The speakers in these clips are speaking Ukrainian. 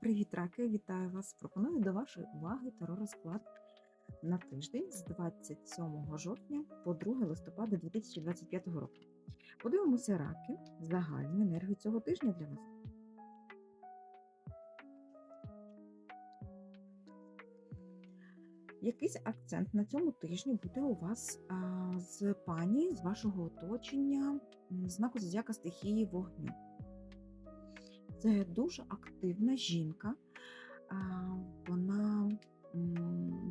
Привіт, раки! Вітаю вас! Пропоную до вашої уваги теророзклад на тиждень з 27 жовтня по 2 листопада 2025 року. Подивимося раки, загальну енергію цього тижня для вас. Якийсь акцент на цьому тижні буде у вас а, з пані з вашого оточення, знаку зодіака стихії вогню. Це дуже активна жінка, вона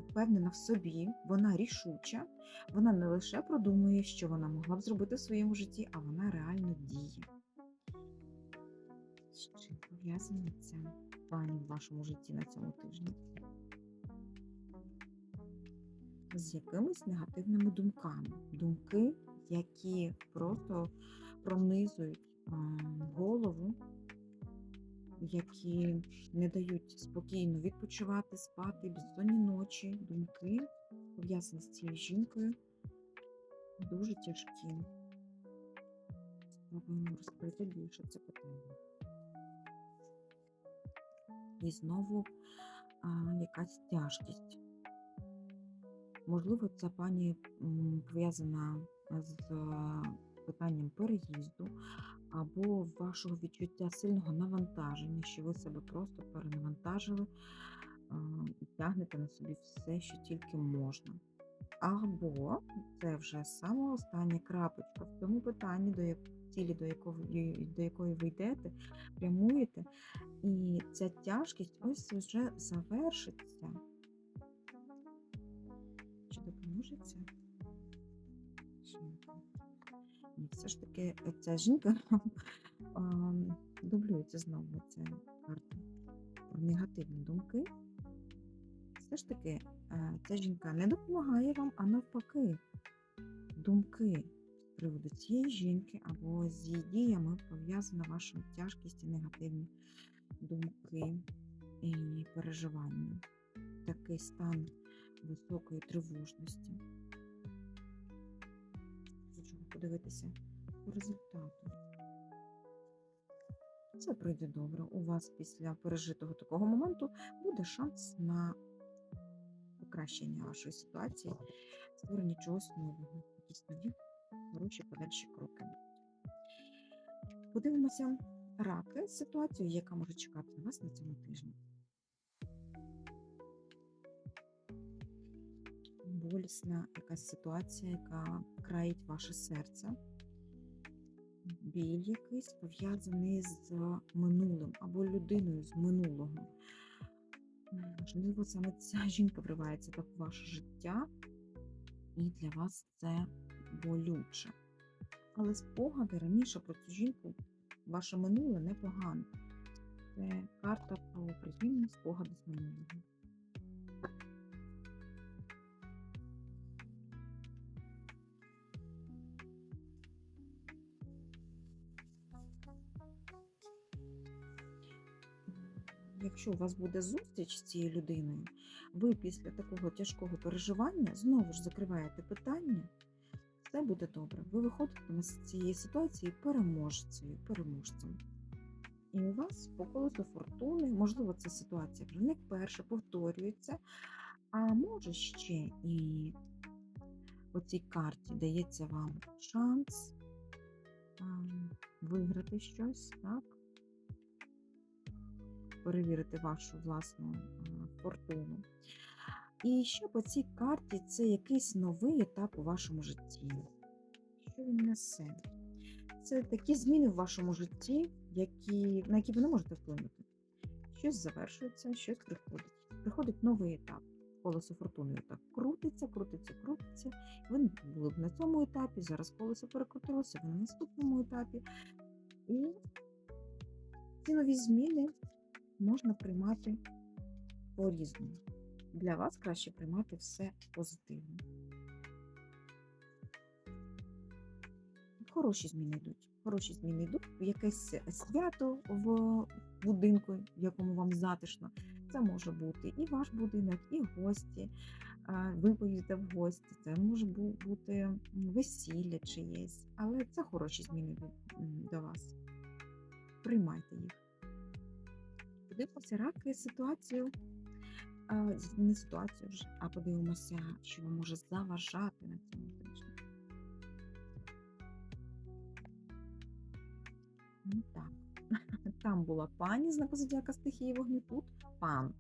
впевнена в собі, вона рішуча, вона не лише продумує, що вона могла б зробити в своєму житті, а вона реально діє. З чим пов'язана ця пані в вашому житті на цьому тижні? З якимись негативними думками. Думки, які просто пронизують які не дають спокійно відпочивати, спати, безсонні ночі, думки, пов'язані з цією жінкою, дуже тяжкі. Спробуємо розкрити більше це питання. І знову а, якась тяжкість. Можливо, ця пані пов'язана з питанням переїзду або вашого відчуття сильного навантаження, що ви себе просто перенавантажили і тягнете на собі все, що тільки можна. Або це вже саме остання крапочка в тому питанні, до як- цілі, до якої, до якої ви йдете, прямуєте, і ця тяжкість ось вже завершиться. Чи допоможе це? Все ж таки ця жінка дублюється знову ця карта негативні думки. Все ж таки, е, ця жінка не допомагає вам, а навпаки, думки з приводу цієї жінки або з її діями пов'язана ваша тяжкість і негативні думки і переживання. Такий стан високої тривожності. Подивитися по результату. Це пройде добре. У вас після пережитого такого моменту буде шанс на покращення вашої ситуації, створення чогось нового, якісь нові хороші подальші кроки. Подивимося раки, ситуацію, яка може чекати на вас на цьому тижні. Болісна якась ситуація, яка країть ваше серце. Біль якийсь пов'язаний з минулим або людиною з минулого. Можливо, саме ця жінка вривається так в ваше життя, і для вас це болюче. Але спогади раніше про цю жінку, ваше минуле непогано. Це карта про приємні спогади з минулого. Якщо у вас буде зустріч з цією людиною, ви після такого тяжкого переживання знову ж закриваєте питання, все буде добре. Ви виходитиме з цієї ситуації переможцею, переможцем. І у вас по колесу фортуни, можливо, ця ситуація вже не вперше повторюється, а може ще і по цій карті дається вам шанс виграти щось, так? Перевірити вашу власну е, фортуну. І ще по цій карті це якийсь новий етап у вашому житті. Що він несе? Це такі зміни в вашому житті, які, на які ви не можете вплинути. Щось завершується, щось приходить. Приходить новий етап. Колесо фортуни так крутиться, крутиться, крутиться. Ви були б на цьому етапі, зараз колесо перекрутилося, ви на наступному етапі. І ці нові зміни можна приймати по-різному. Для вас краще приймати все позитивно. Хороші зміни йдуть. Хороші зміни йдуть. Якесь свято в будинку, в якому вам затишно. Це може бути і ваш будинок, і гості. Ви поїдете в гості, це може бути весілля чиєсь, але це хороші зміни до вас. Приймайте їх. Подивимося раки ситуацію, не ситуацію вже, а подивимося, що може заважати на цьому тижні. Ну так. Там була пані знак зодіака стихії вогню, тут пан.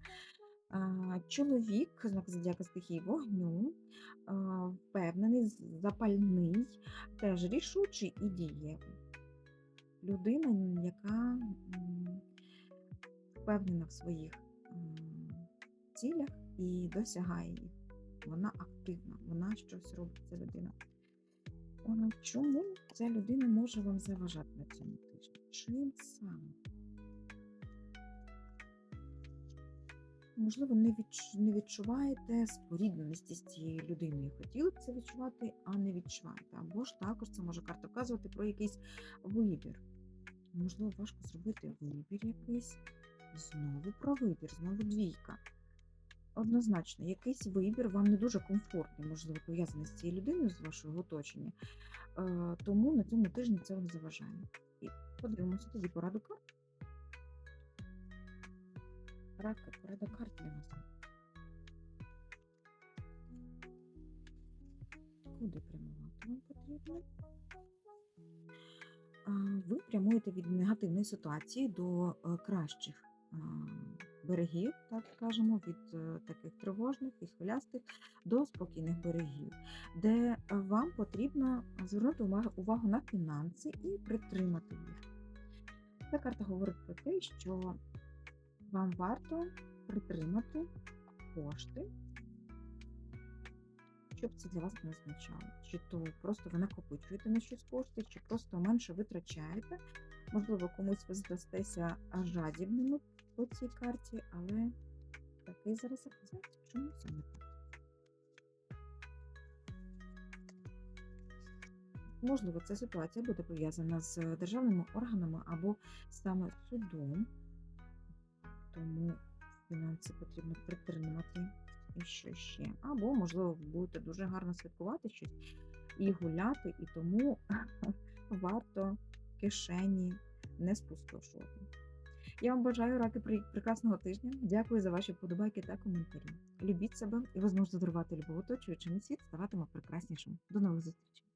Чоловік знак зодіака стихії вогню, впевнений, запальний, теж рішучий і дієвий. Людина, яка впевнена в своїх цілях і досягає їх. Вона активна, вона щось робить, ця людина. Чому ця людина може вам заважати на цьому тижні? Чим саме? Можливо, не, не відчуваєте спорідненості з цією людиною. Хотіли б це відчувати, а не відчуваєте. Або ж також це може карта вказувати про якийсь вибір. Можливо, важко зробити вибір якийсь. Знову про вибір, знову двійка. Однозначно, якийсь вибір вам не дуже комфортний, можливо, пов'язаний з цією людиною з вашого оточення. Е, тому на цьому тижні це вам заважає. І подивимося тоді пораду карт. Порада карт для вас. Куди прямувати вам потрібно? Ви прямуєте від негативної ситуації до е, кращих берегів, так скажемо, від е, таких тривожних і хвилястих до спокійних берегів, де е, вам потрібно звернути увагу- на фінанси і притримати їх. Ця карта говорить про те, що вам варто притримати кошти, щоб це для вас не означало. Чи то просто ви накопичуєте на щось кошти, чи просто менше витрачаєте. Можливо, комусь ви здастеся жадібними по цій карті, але такий зараз акцент. Чому саме так? Можливо, ця ситуація буде пов'язана з державними органами або саме судом, тому фінанси потрібно притримати і що ще. Або, можливо, будете дуже гарно святкувати щось і гуляти, і тому варто кишені не спустошувати. Я вам бажаю при- прекрасного тижня. Дякую за ваші вподобайки та коментарі. Любіть себе, і ви зможете дарувати любов оточуючим світ ставатиме прекраснішим. До нових зустрічей!